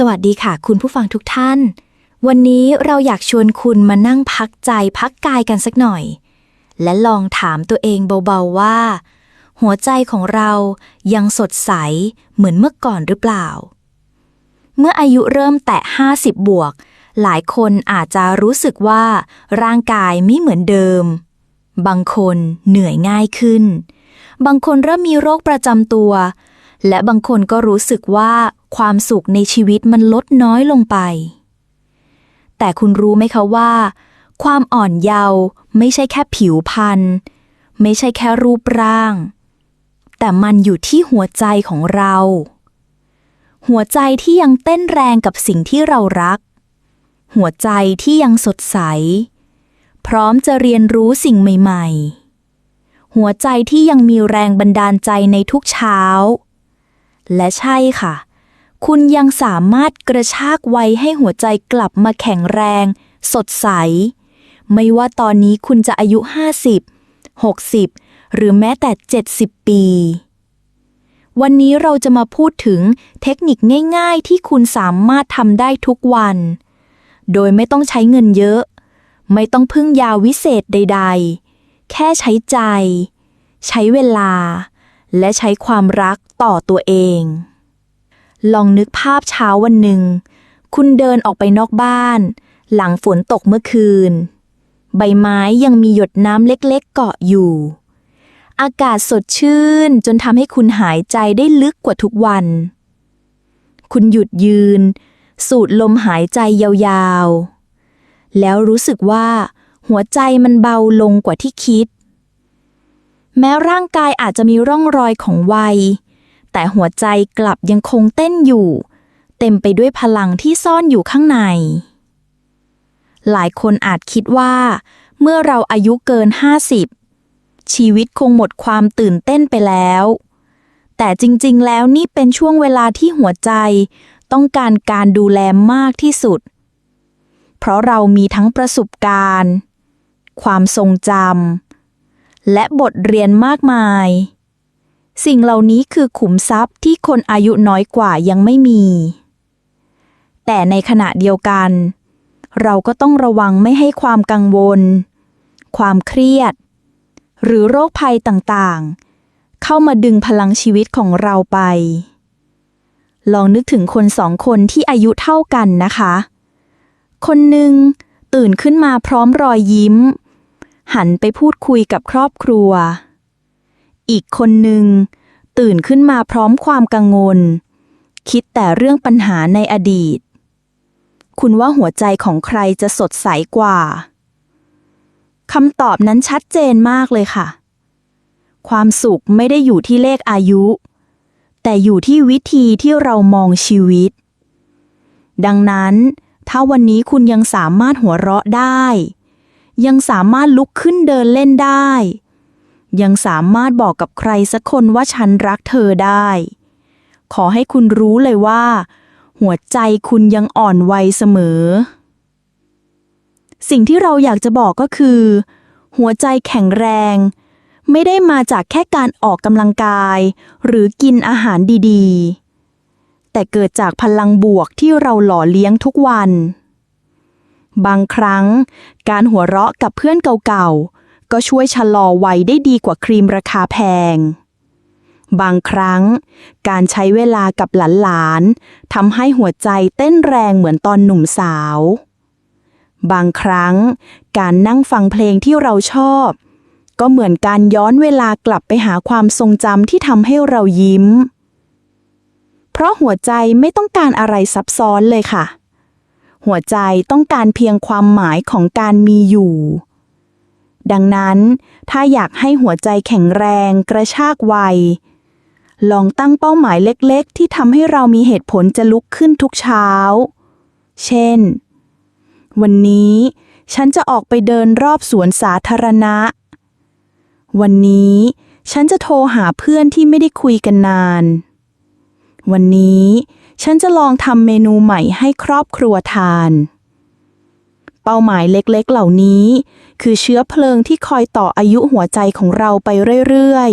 สวัสดีค่ะ คุณผู้ฟังทุกท่าน วันนี้เราอยากชวนคุณมานั่งพักใจพักกายกันสักหน่อย และลองถามตัวเองเบาๆว่า หัวใจของเรายังสดใสเหมือนเมื่อก่อนหรือเปล่า เมื่ออายุเริ่มแตะ 50 บวก หลายคนอาจจะรู้สึกว่า ร่างกายไม่เหมือนเดิม บางคนเหนื่อยง่ายขึ้น บางคนเริ่มมีโรคประจำตัวและบางคนก็รู้สึกว่า ความสุขในชีวิตมันลดน้อยลงไป แต่คุณรู้ไหมคะว่า ความอ่อนเยาว์ไม่ใช่แค่ผิวพรรณไม่ใช่แค่รูปร่าง แต่มันอยู่ที่หัวใจของเรา หัวใจที่ยังเต้นแรงกับสิ่งที่เรารัก หัวใจที่ยังสดใส พร้อมจะเรียนรู้สิ่งใหม่ ๆ หัวใจที่ยังมีแรงบันดาลใจในทุกเช้า และใช่ค่ะ คุณยังสามารถกระชากไวให้หัวใจกลับมาแข็งแรง สดใส ไม่ว่าตอนนี้คุณจะอายุ 50 60 หรือแม้แต่ 70 ปี วันนี้เราจะมาพูดถึงเทคนิคง่าย ๆ ที่คุณสามารถทำได้ทุกวัน โดยไม่ต้องใช้เงินเยอะ ไม่ต้องพึ่งยาวิเศษใด ๆ แค่ใช้ใจ ใช้เวลา และใช้ความรักต่อตัวเอง ลองนึกภาพเช้าวันหนึ่ง คุณเดินออกไปนอกบ้าน หลังฝนตกเมื่อคืน ใบไม้ยังมีหยดน้ำเล็กๆเกาะอยู่ อากาศสดชื่นจนทำให้คุณหายใจได้ลึกกว่าทุกวัน คุณหยุดยืน สูดลมหายใจยาวๆ แล้วรู้สึกว่า หัวใจมันเบาลงกว่าที่คิด แม้ร่างกายอาจจะมีร่องรอยของวัย แต่หัวใจกลับยังคงเต้นอยู่ เต็มไปด้วยพลังที่ซ่อนอยู่ข้างใน หลายคนอาจคิดว่า เมื่อเราอายุเกิน 50 ชีวิตคงหมดความตื่นเต้นไปแล้ว แต่จริงๆ แล้วนี่เป็นช่วงเวลาที่หัวใจ ต้องการการดูแลมากที่สุด เพราะเรามีทั้งประสบการณ์ ความทรงจำและบทเรียนมากมาย สิ่งเหล่านี้คือขุมทรัพย์ที่คนอายุน้อยกว่ายังไม่มี แต่ในขณะเดียวกัน เราก็ต้องระวังไม่ให้ความกังวล ความเครียด หรือโรคภัยต่างๆ เข้ามาดึงพลังชีวิตของเราไป ลองนึกถึงคนสองคนที่อายุเท่ากันนะคะ คนหนึ่งตื่นขึ้นมาพร้อมรอยยิ้ม หันไปพูดคุยกับครอบครัว อีกคนหนึ่ง ตื่นขึ้นมาพร้อมความกังวล คิดแต่เรื่องปัญหาในอดีต คุณว่าหัวใจของใครจะสดใสกว่าคำตอบนั้นชัดเจนมากเลยค่ะ ความสุขไม่ได้อยู่ที่เลขอายุ แต่อยู่ที่วิธีที่เรามองชีวิต ดังนั้น ถ้าวันนี้คุณยังสามารถหัวเราะได้ ยังสามารถลุกขึ้นเดินเล่นได้ ยังสามารถบอกกับใครสักคนว่าฉันรักเธอได้ ขอให้คุณรู้เลยว่า หัวใจคุณยังอ่อนวัยเสมอ สิ่งที่เราอยากจะบอกก็คือ หัวใจแข็งแรง ไม่ได้มาจากแค่การออกกำลังกาย หรือกินอาหารดีๆ แต่เกิดจากพลังบวกที่เราหล่อเลี้ยงทุกวัน บางครั้ง การหัวเราะกับเพื่อนเก่าๆ ก็ช่วยชะลอวัยได้ดีกว่าครีมราคาแพง บางครั้ง การใช้เวลากับหลานๆทำให้หัวใจเต้นแรงเหมือนตอนหนุ่มสาว บางครั้ง การนั่งฟังเพลงที่เราชอบ ก็เหมือนการย้อนเวลากลับไปหาความทรงจำที่ทำให้เรายิ้ม เพราะหัวใจไม่ต้องการอะไรซับซ้อนเลยค่ะ หัวใจต้องการเพียงความหมายของการมีอยู่ ดังนั้น ถ้าอยากให้หัวใจแข็งแรงกระชากไวลองตั้งเป้าหมายเล็กๆ ที่ทำให้เรามีเหตุผลจะลุกขึ้นทุกเช้า เช่น วันนี้ฉันจะออกไปเดินรอบสวนสาธารณะ วันนี้ฉันจะโทรหาเพื่อนที่ไม่ได้คุยกันนาน วันนี้ฉันจะลองทำเมนูใหม่ให้ครอบครัวทาน เป้าหมายเล็กๆ เหล่านี้ คือเชื้อเพลิงที่คอยต่ออายุหัวใจของเราไปเรื่อย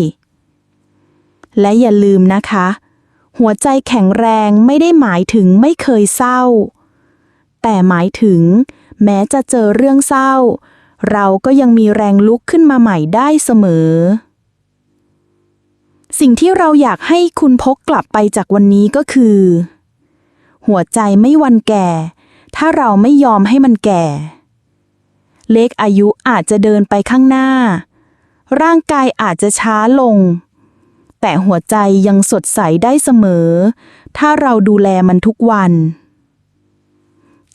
ๆ และอย่าลืมนะคะ หัวใจแข็งแรงไม่ได้หมายถึงไม่เคยเศร้า แต่หมายถึง แม้จะเจอเรื่องเศร้า เราก็ยังมีแรงลุกขึ้นมาใหม่ได้เสมอ สิ่งที่เราอยากให้คุณพกกลับไปจากวันนี้ก็คือ หัวใจไม่วันแก่ ถ้าเราไม่ยอมให้มันแก่ เล็กอายุอาจจะเดินไปข้างหน้า ร่างกายอาจจะช้าลง แต่หัวใจยังสดใสได้เสมอ ถ้าเราดูแลมันทุกวัน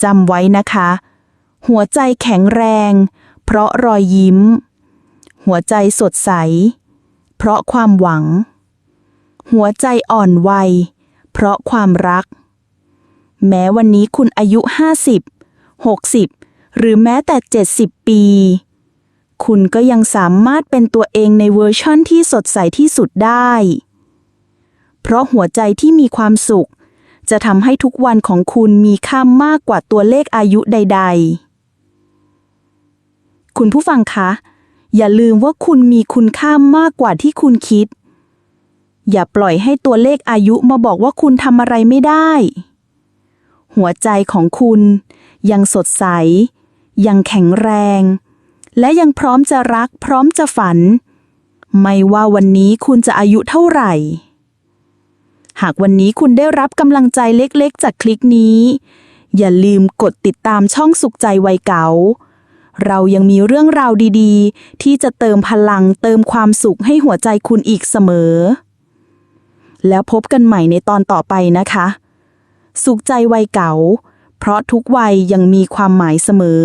จำไว้นะคะ หัวใจแข็งแรง เพราะรอยยิ้ม หัวใจสดใส เพราะความหวัง หัวใจอ่อนวัย เพราะความรัก แม้วันนี้คุณอายุ 50 60 หรือแม้แต่ 70 ปี คุณก็ยังสามารถเป็นตัวเองในเวอร์ชั่นที่สดใสที่สุดได้ เพราะหัวใจที่มีความสุข จะทำให้ทุกวันของคุณมีค่ามากกว่าตัวเลขอายุใด ๆ คุณผู้ฟังคะ อย่าลืมว่าคุณมีคุณค่ามากกว่าที่คุณคิด อย่าปล่อยให้ตัวเลขอายุมาบอกว่าคุณทำอะไรไม่ได้หัวใจของคุณยังสดใส ยังแข็งแรง และยังพร้อมจะรักพร้อมจะฝัน ไม่ว่าวันนี้คุณจะอายุเท่าไหร่ หากวันนี้คุณได้รับกำลังใจเล็กๆ จากคลิปนี้ อย่าลืมกดติดตามช่องสุขใจวัยเก๋าเรายังมีเรื่องราวดีๆ ที่จะเติมพลังเติมความสุขให้หัวใจคุณอีกเสมอ แล้วพบกันใหม่ในตอนต่อไปนะคะ สุขใจวัยเก๋า เพราะทุกวัยยังมีความหมายเสมอ